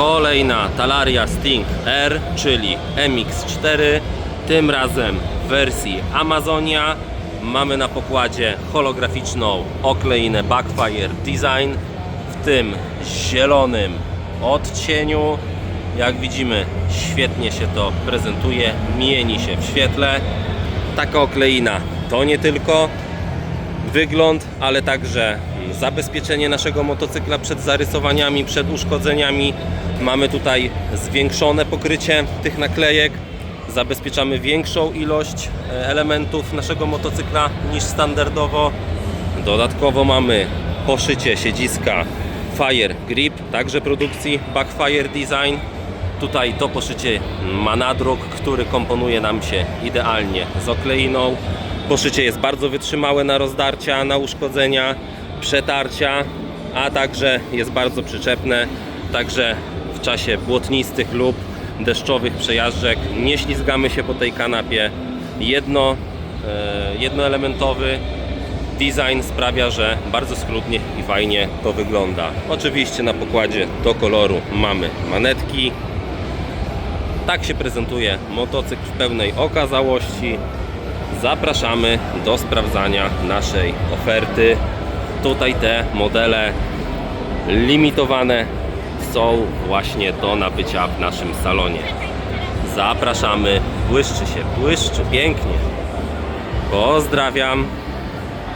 Kolejna Talaria Sting R, czyli MX4. Tym razem w wersji Amazonia. Mamy na pokładzie holograficzną okleinę Backfire Design w tym zielonym odcieniu. Jak widzimy, świetnie się to prezentuje, mieni się w świetle. Taka okleina to nie tylko wygląd, ale także zabezpieczenie naszego motocykla przed zarysowaniami, przed uszkodzeniami. Mamy tutaj zwiększone pokrycie tych naklejek. Zabezpieczamy większą ilość e, elementów naszego motocykla niż standardowo. Dodatkowo mamy poszycie siedziska Fire Grip, także produkcji Backfire Design. Tutaj to poszycie ma nadruk, który komponuje nam się idealnie z okleiną. Poszycie jest bardzo wytrzymałe na rozdarcia, na uszkodzenia, przetarcia, a także jest bardzo przyczepne. Także w czasie błotnistych lub deszczowych przejażdżek nie ślizgamy się po tej kanapie. Jedno, e, jednoelementowy design sprawia, że bardzo schludnie i fajnie to wygląda. Oczywiście na pokładzie do koloru mamy manetki, tak się prezentuje motocykl w pełnej okazałości. Zapraszamy do sprawdzania naszej oferty. Tutaj te modele limitowane są właśnie do nabycia w naszym salonie. Zapraszamy, błyszczy się, błyszczy pięknie. Pozdrawiam.